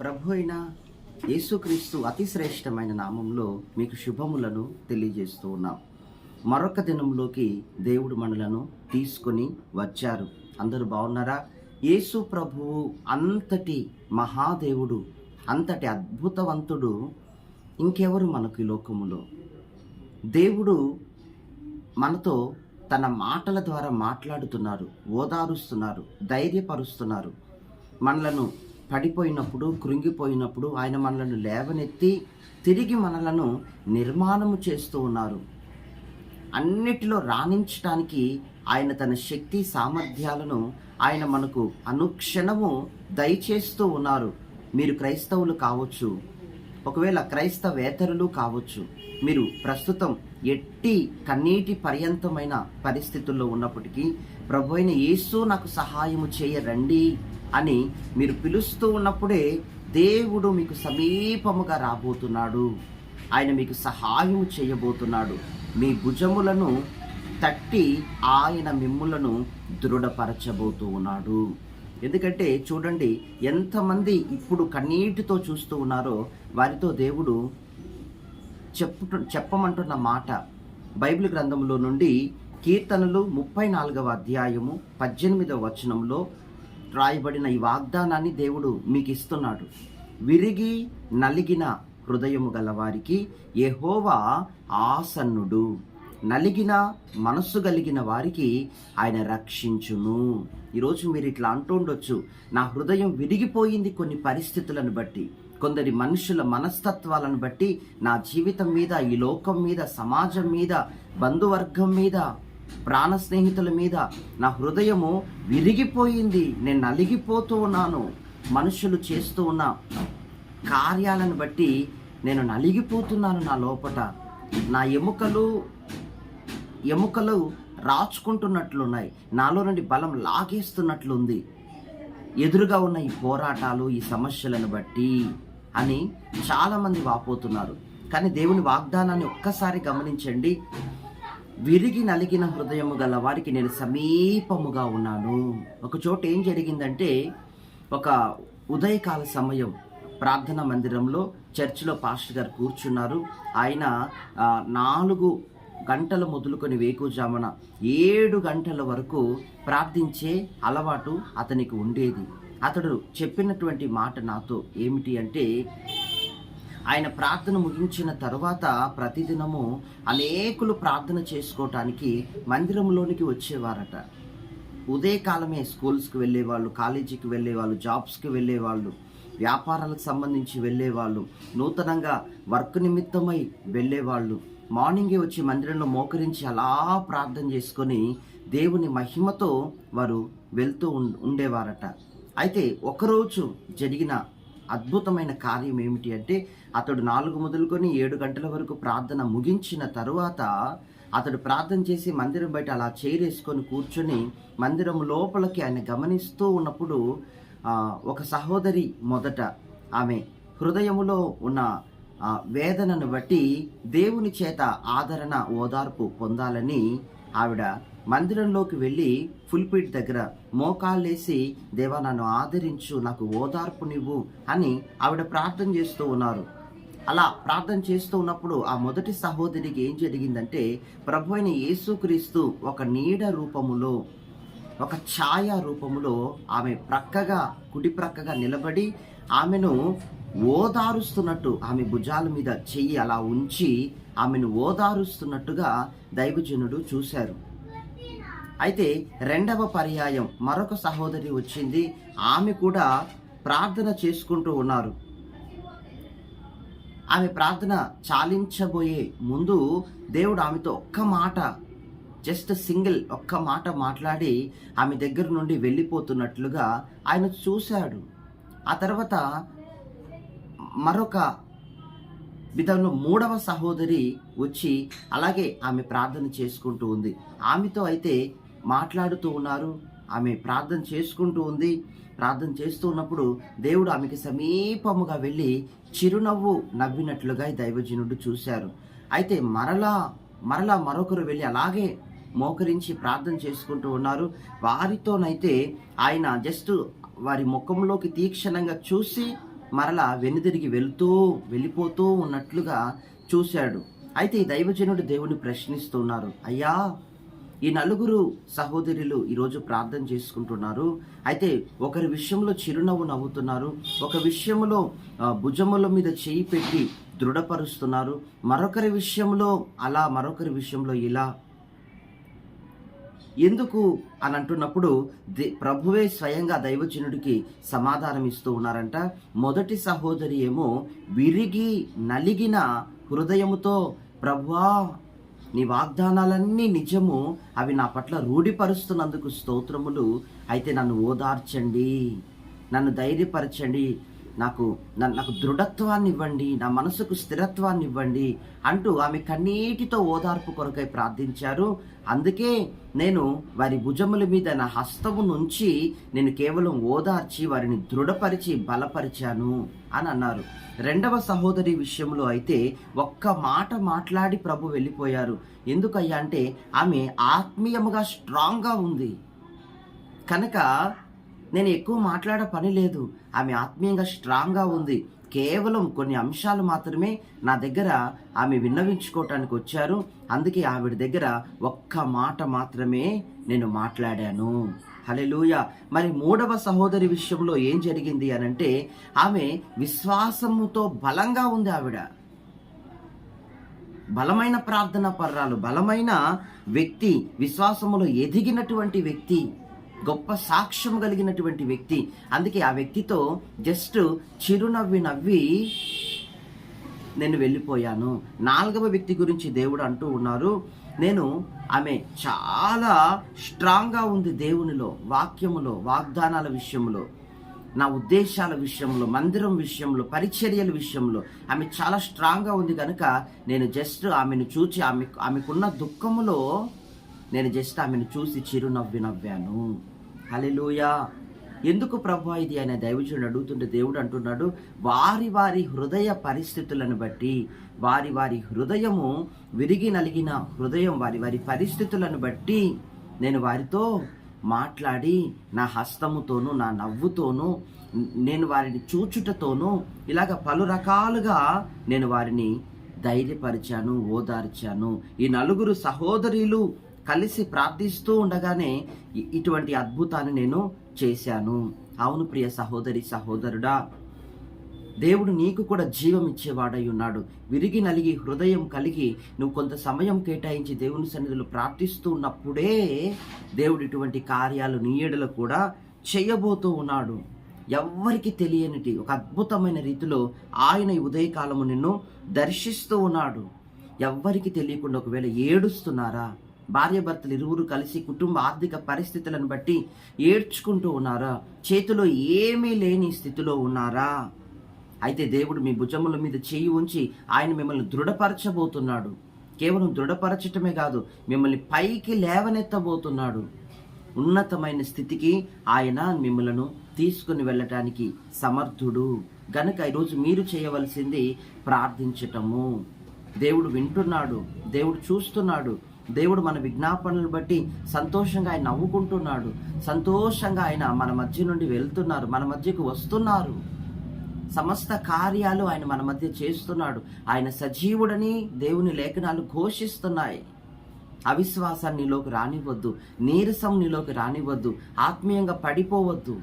ప్రభు అయిన యేసుక్రీస్తు అతి శ్రేష్టమైన నామంలో మీకు శుభములను తెలియజేస్తూ ఉన్నాం. మరొక దినంలోకి దేవుడు మనలను తీసుకొని వచ్చారు. అందరూ బాగున్నారా? యేసు ప్రభువు అంతటి మహాదేవుడు అంతటి అద్భుతవంతుడు ఇంకెవరు మనకు ఈ లోకములో? దేవుడు మనతో తన మాటల ద్వారా మాట్లాడుతున్నారు ఓదారుస్తున్నారు ధైర్యపరుస్తున్నారు. మనలను పడిపోయినప్పుడు కృంగిపోయినప్పుడు ఆయన మనలను లేవనెత్తి తిరిగి మనలను నిర్మాణము చేస్తూ ఉన్నారు. అన్నిటిలో రాణించటానికి ఆయన తన శక్తి సామర్థ్యాలను ఆయన మనకు అనుక్షణము దయచేస్తూ ఉన్నారు. మీరు క్రైస్తవులు కావచ్చు ఒకవేళ క్రైస్తవేతరులు కావచ్చు మీరు ప్రస్తుతం ఎట్టి కన్నీటి పర్యంతమైన పరిస్థితుల్లో ఉన్నప్పటికీ ప్రభు అయిన యేసు నాకు సహాయము చేయరండి. అని మీరు పిలుస్తూ ఉన్నప్పుడే దేవుడు మీకు సమీపముగా రాబోతున్నాడు. ఆయన మీకు సహాయం చేయబోతున్నాడు. మీ భుజములను తట్టి ఆయన మిమ్ములను దృఢపరచబోతూ ఉన్నాడు. ఎందుకంటే చూడండి ఎంతమంది ఇప్పుడు కన్నీటితో చూస్తూ ఉన్నారో వారితో దేవుడు చెప్పు చెప్పమంటున్న మాట. బైబిల్ గ్రంథంలో నుండి కీర్తనలు ముప్పై నాలుగవ అధ్యాయము పద్దెనిమిదవ వచనంలో రాయబడిన ఈ వాగ్దానాన్ని దేవుడు మీకు ఇస్తున్నాడు విరిగి నలిగిన హృదయము గల వారికి ఆసన్నుడు. నలిగిన మనస్సు కలిగిన వారికి ఆయన రక్షించును. ఈరోజు మీరు ఇట్లా అంటూ ఉండొచ్చు నా హృదయం విరిగిపోయింది కొన్ని పరిస్థితులను బట్టి కొందరి మనుషుల మనస్తత్వాలను బట్టి నా జీవితం మీద ఈ లోకం మీద సమాజం మీద బంధువర్గం మీద ప్రాణ స్నేహితుల మీద నా హృదయము విరిగిపోయింది. నేను నలిగిపోతూ ఉన్నాను. మనుషులు చేస్తూ ఉన్న కార్యాలను బట్టి నేను నలిగిపోతున్నాను నా లోపట. నా ఎముకలు ఎముకలు రాచుకుంటున్నట్లున్నాయి. నాలో నుండి బలం లాగేస్తున్నట్లుంది. ఎదురుగా ఉన్న ఈ పోరాటాలు ఈ సమస్యలను బట్టి అని చాలామంది వాపోతున్నారు. కానీ దేవుని వాగ్దానాన్ని ఒక్కసారి గమనించండి. విరిగి నలిగిన హృదయము గల వారికి నేను సమీపముగా ఉన్నాను. ఒక చోట ఏం జరిగిందంటే ఒక ఉదయకాల సమయం ప్రార్థన మందిరంలో చర్చిలో పాస్టర్ గారు కూర్చున్నారు. ఆయన నాలుగు గంటలు మొదలుకొని వేకుజామున ఏడు గంటల వరకు ప్రార్థించే అలవాటు అతనికి ఉండేది. అతడు చెప్పినటువంటి మాట నాతో ఏమిటి అంటే ఆయన ప్రార్థన ముగించిన తర్వాత ప్రతిదినము అనేకులు ప్రార్థన చేసుకోవటానికి మందిరంలోనికి వచ్చేవారట. ఉదయకాలమే స్కూల్స్కి వెళ్ళేవాళ్ళు కాలేజీకి వెళ్ళేవాళ్ళు జాబ్స్కి వెళ్ళేవాళ్ళు వ్యాపారాలకు సంబంధించి వెళ్ళేవాళ్ళు నూతనంగా వర్క్ నిమిత్తమై వెళ్ళేవాళ్ళు. మార్నింగే వచ్చి మందిరంలో మోకరించి అలా ప్రార్థన చేసుకొని దేవుని మహిమతో వారు వెళ్తూ ఉండేవారట. అయితే ఒకరోజు జరిగిన అద్భుతమైన కార్యం ఏమిటి అంటే అతడు నాలుగు మొదలుకొని ఏడు గంటల వరకు ప్రార్థన ముగించిన తరువాత అతడు ప్రార్థన చేసి మందిరం బయట అలా చేరేసుకొని కూర్చొని మందిరం లోపలికి ఆయన గమనిస్తూ ఉన్నప్పుడు ఒక సహోదరి మొదట ఆమె హృదయములో ఉన్న వేదనను బట్టి దేవుని చేత ఆదరణ ఓదార్పు పొందాలని ఆవిడ మందిరంలోకి వెళ్ళి ఫుల్పీట్ దగ్గర మోకాళ్ళేసి దేవా నన్ను ఆదరించు నాకు ఓదార్పునివ్వు అని ఆవిడ ప్రార్థన చేస్తూ ఉన్నారు. అలా ప్రార్థన చేస్తూ ఉన్నప్పుడు ఆ మొదటి సహోదరికి ఏం జరిగిందంటే ప్రభు అయిన యేసుక్రీస్తు ఒక నీడ రూపములో ఒక ఛాయ రూపములో ఆమె ప్రక్కగా కుడి ప్రక్కగా నిలబడి ఆమెను ఓదారుస్తున్నట్టు ఆమె భుజాల మీద చెయ్యి అలా ఉంచి ఆమెను ఓదారుస్తున్నట్టుగా దైవజనుడు చూశారు. అయితే రెండవ పర్యాయం మరొక సహోదరి వచ్చింది. ఆమె కూడా ప్రార్థన చేసుకుంటూ ఉన్నారు. ఆమె ప్రార్థన చాలించబోయే ముందు దేవుడు ఆమెతో ఒక్క మాట జస్ట్ సింగిల్ ఒక్క మాట మాట్లాడి ఆమె దగ్గర నుండి వెళ్ళిపోతున్నట్లుగా ఆయన చూశాడు. ఆ తర్వాత మరొక విధంలో మూడవ సహోదరి వచ్చి అలాగే ఆమె ప్రార్థన చేసుకుంటూ ఉంది. ఆమెతో అయితే మాట్లాడుతూ ఉన్నారు. ఆమె ప్రార్థన చేసుకుంటూ ఉంది. ప్రార్థన చేస్తూ ఉన్నప్పుడు దేవుడు ఆమెకి సమీపముగా వెళ్ళి చిరునవ్వు నవ్వినట్లుగా ఈ దైవజనుడు చూశారు. అయితే మరలా మరలా మరొకరు వెళ్ళి అలాగే మోకరించి ప్రార్థన చేసుకుంటూ ఉన్నారు. వారితోనైతే ఆయన జస్ట్ వారి ముఖంలోకి తీక్షణంగా చూసి మరలా వెనుదిరిగి వెళుతూ వెళ్ళిపోతూ ఉన్నట్లుగా చూశాడు. అయితే ఈ దైవజనుడు దేవుని ప్రశ్నిస్తున్నారు అయ్యా ఈ నలుగురు సహోదరులు ఈరోజు ప్రార్థన చేసుకుంటున్నారు. అయితే ఒకరి విషయంలో చిరునవ్వు నవ్వుతున్నారు. ఒక విషయంలో భుజముల మీద చేయి పెట్టి దృఢపరుస్తున్నారు. మరొకరి విషయంలో అలా మరొకరి విషయంలో ఇలా. ఎందుకు అని అంటున్నప్పుడు దే ప్రభువే స్వయంగా దైవజనుడికి సమాధానం ఇస్తూ ఉన్నారంట. మొదటి సహోదరి ఏమో విరిగి నలిగిన హృదయముతో ప్రభువా నీ వాగ్దానాలన్నీ నిజము. అవి నా పట్ల రూఢిపరుస్తున్నందుకు స్తోత్రములు. అయితే నన్ను ఓదార్చండి. నన్ను ధైర్యపరచండి. నాకు నాకు దృఢత్వాన్ని ఇవ్వండి నా మనసుకు స్థిరత్వాన్ని ఇవ్వండి అంటూ ఆమె కన్నీటితో ఓదార్పు కొరకై ప్రార్థించారు. అందుకే నేను వారి భుజముల మీద నా హస్తము నుంచి నేను కేవలం ఓదార్చి వారిని దృఢపరిచి బలపరిచాను అని అన్నారు. రెండవ సహోదరి విషయంలో అయితే ఒక్క మాట మాట్లాడి ప్రభు వెళ్ళిపోయారు. ఎందుకయ్యా అంటే ఆమె ఆత్మీయముగా స్ట్రాంగ్గా ఉంది. కనుక నేను ఎక్కువ మాట్లాడే పని లేదు. ఆమె ఆత్మీయంగా స్ట్రాంగ్గా ఉంది. కేవలం కొన్ని అంశాలు మాత్రమే నా దగ్గర ఆమె విన్నవించుకోవటానికి వచ్చారు. అందుకే ఆవిడ దగ్గర ఒక్క మాట మాత్రమే నేను మాట్లాడాను. హలెలూయ మరి మూడవ సహోదరి విషయంలో ఏం జరిగింది అనంటే ఆమె విశ్వాసముతో బలంగా ఉంది ఆవిడ. బలమైన ప్రార్థన పర్రాలు బలమైన వ్యక్తి విశ్వాసములో ఎదిగినటువంటి వ్యక్తి. గొప్ప సాక్ష్యం కలిగినటువంటి వ్యక్తి. అందుకే ఆ వ్యక్తితో జస్ట్ చిరునవ్వి నవ్వి నేను వెళ్ళిపోయాను. నాలుగవ వ్యక్తి గురించి దేవుడు అంటూ ఉన్నారు. నేను ఆమె చాలా స్ట్రాంగ్గా ఉంది దేవునిలో వాక్యములో వాగ్దానాల విషయంలో నా ఉద్దేశాల విషయంలో మందిరం విషయంలో పరిచర్యల విషయంలో ఆమె చాలా స్ట్రాంగ్గా ఉంది. కనుక నేను జస్ట్ ఆమెను చూచి ఆమె ఆమెకున్న దుఃఖములో నేను జస్ట్ ఆమెను చూసి చిరునవ్వి నవ్వాను. హలెలుయా ఎందుకు ప్రభు ఇది? ఆయన దైవజుడు అడుగుతుంటే దేవుడు అంటున్నాడు వారి వారి హృదయ పరిస్థితులను బట్టి వారి వారి హృదయము విరిగి నలిగిన హృదయం వారి వారి పరిస్థితులను బట్టి నేను వారితో మాట్లాడి నా హస్తముతోనూ నా నవ్వుతోనూ నేను వారిని చూచుటతోనూ ఇలాగ పలు రకాలుగా నేను వారిని ధైర్యపరిచాను ఓదార్చాను. ఈ నలుగురు సహోదరులు కలిసి ప్రార్థిస్తూ ఉండగానే ఇటువంటి అద్భుతాన్ని నేను చేశాను. అవును ప్రియ సహోదరి సహోదరుడా దేవుడు నీకు కూడా జీవం ఇచ్చేవాడై ఉన్నాడు. విరిగి నలిగి హృదయం కలిగి నువ్వు కొంత సమయం కేటాయించి దేవుని సన్నిధిలో ప్రార్థిస్తూ ఉన్నప్పుడే దేవుడు ఇటువంటి కార్యాలు నీ ఎడలో కూడా చేయబోతూ ఉన్నాడు. ఎవ్వరికి తెలియనిటి ఒక అద్భుతమైన రీతిలో ఆయన ఉదయకాలము నిన్ను దర్శిస్తూ ఉన్నాడు. ఎవ్వరికి తెలియకుండా ఒకవేళ ఏడుస్తున్నారా? భార్యాభర్తలు ఇరువురు కలిసి కుటుంబ ఆర్థిక పరిస్థితులను బట్టి ఏడ్చుకుంటూ ఉన్నారా? చేతిలో ఏమీ లేని స్థితిలో ఉన్నారా? అయితే దేవుడు మీ భుజముల మీద చేయి ఉంచి ఆయన మిమ్మల్ని దృఢపరచబోతున్నాడు. కేవలం దృఢపరచటమే కాదు మిమ్మల్ని పైకి లేవనెత్తబోతున్నాడు. ఉన్నతమైన స్థితికి ఆయన మిమ్మలను తీసుకుని వెళ్ళటానికి సమర్థుడు. గనుక ఈరోజు మీరు చేయవలసింది ప్రార్థించటము. దేవుడు వింటున్నాడు దేవుడు చూస్తున్నాడు. దేవుడు మన విజ్ఞాపనలు బట్టి సంతోషంగా ఆయన నవ్వుకుంటున్నాడు. సంతోషంగా ఆయన మన మధ్య నుండి వెళ్తున్నారు మన మధ్యకు వస్తున్నారు. సమస్త కార్యాలు ఆయన మన మధ్య చేస్తున్నాడు. ఆయన సజీవుడని దేవుని లేఖనాలు ఘోషిస్తున్నాయి. అవిశ్వాసాన్ని నీలోకి రానివ్వద్దు నీరసం నీలోకి రానివ్వద్దు ఆత్మీయంగా పడిపోవద్దు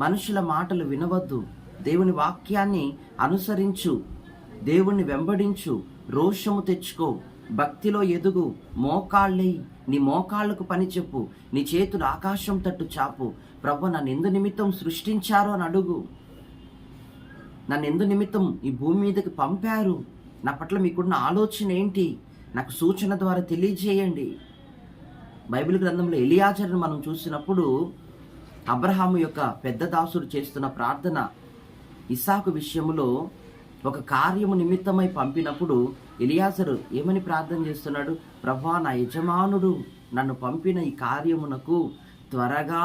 మనుషుల మాటలు వినవద్దు దేవుని వాక్యాన్ని అనుసరించు దేవుణ్ణి వెంబడించు రోషము తెచ్చుకో భక్తిలో ఎదుగు మోకాళ్ళై నీ మోకాళ్ళకు పని చెప్పు నీ చేతులు ఆకాశం తట్టు చాపు. ప్రభు నన్ను ఎందు నిమిత్తం సృష్టించారు అని అడుగు. నన్ను ఎందు నిమిత్తం ఈ భూమి మీదకి పంపారు. నా పట్ల మీకున్న ఆలోచన ఏంటి? నాకు సూచన ద్వారా తెలియజేయండి. బైబిల్ గ్రంథంలో ఎలియాచరను మనం చూసినప్పుడు అబ్రహాము యొక్క పెద్ద దాసుడు చేస్తున్న ప్రార్థన ఇసాకు విషయంలో ఒక కార్యము నిమిత్తమై పంపినప్పుడు ఎలియాసరు ఏమని ప్రార్థన చేస్తున్నాడు? ప్రభా నా యజమానుడు నన్ను పంపిన ఈ కార్యమునకు త్వరగా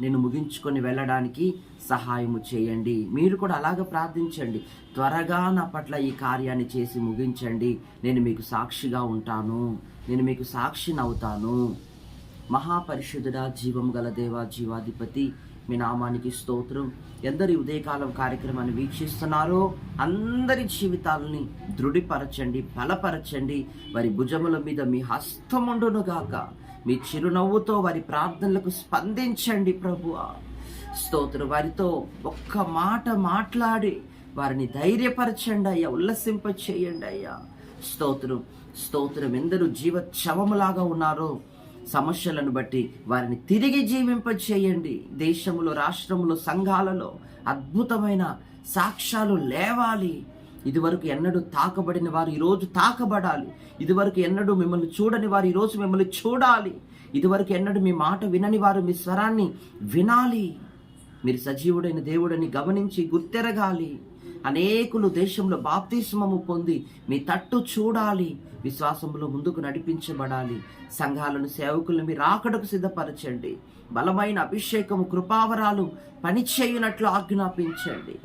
నేను ముగించుకొని వెళ్ళడానికి సహాయము చేయండి. మీరు కూడా అలాగ ప్రార్థించండి. త్వరగా నా పట్ల ఈ కార్యాన్ని చేసి ముగించండి. నేను మీకు సాక్షిగా ఉంటాను. నేను మీకు సాక్షిని అవుతాను మహాపరిశుద్ధుడా జీవం గల దేవా జీవాధిపతి మీ నామానికి స్తోత్రం. ఎందరి ఉదయకాలం కార్యక్రమాన్ని వీక్షిస్తున్నారో అందరి జీవితాలని దృఢపరచండి బలపరచండి. వారి భుజముల మీద మీ హస్తముండును గాక. మీ చిరునవ్వుతో వారి ప్రార్థనలకు స్పందించండి ప్రభువా. స్తోత్ర వారితో ఒక్క మాట మాట్లాడి వారిని ధైర్యపరచండి అయ్యా ఉల్లసింప చేయండి అయ్యా. స్తోత్రం స్తోత్రం. ఎందరూ జీవ చవములాగా ఉన్నారో సమస్యలను బట్టి వారిని తిరిగి జీవింపచేయండి దేశంలో రాష్ట్రంలో రాష్ట్రములో సంఘాలలో అద్భుతమైన సాక్ష్యాలు లేవాలి. ఇదివరకు ఎన్నడూ తాకబడిన వారు ఈరోజు తాకబడాలి. ఇదివరకు ఎన్నడూ మిమ్మల్ని చూడని వారు ఈరోజు మిమ్మల్ని చూడాలి. ఇదివరకు ఎన్నడూ మీ మాట వినని వారు మీ స్వరాన్ని వినాలి. మీరు సజీవుడైన దేవుడని గమనించి గుర్తెరగాలి. అనేకులు దేశంలో బాప్తిస్మము పొంది మీ తట్టు చూడాలి విశ్వాసంలో ముందుకు నడిపించబడాలి. సంఘాలను సేవకులను మీరు ఆకడకు సిద్ధపరచండి. బలమైన అభిషేకము కృపావరాలు పనిచేయునట్లు ఆజ్ఞాపించండి.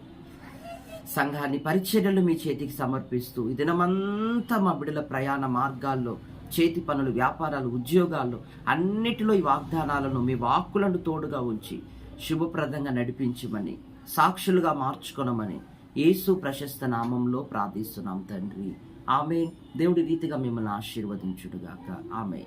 సంఘాన్ని పరిచర్యలు మీ చేతికి సమర్పిస్తూ ఈ దినమంతా మా బిడ్డల ప్రయాణ మార్గాల్లో చేతి పనులు వ్యాపారాలు ఉద్యోగాల్లో అన్నిటిలో ఈ వాగ్దానాలను మీ వాక్కులను తోడుగా ఉంచి శుభప్రదంగా నడిపించమని సాక్షులుగా మార్చుకొనమని యేసు ప్రశస్త నామంలో ప్రార్థిస్తున్నాం తండ్రి. ఆమె దేవుడి రీతిగా మిమ్మల్ని ఆశీర్వదించుడుగాక. ఆమె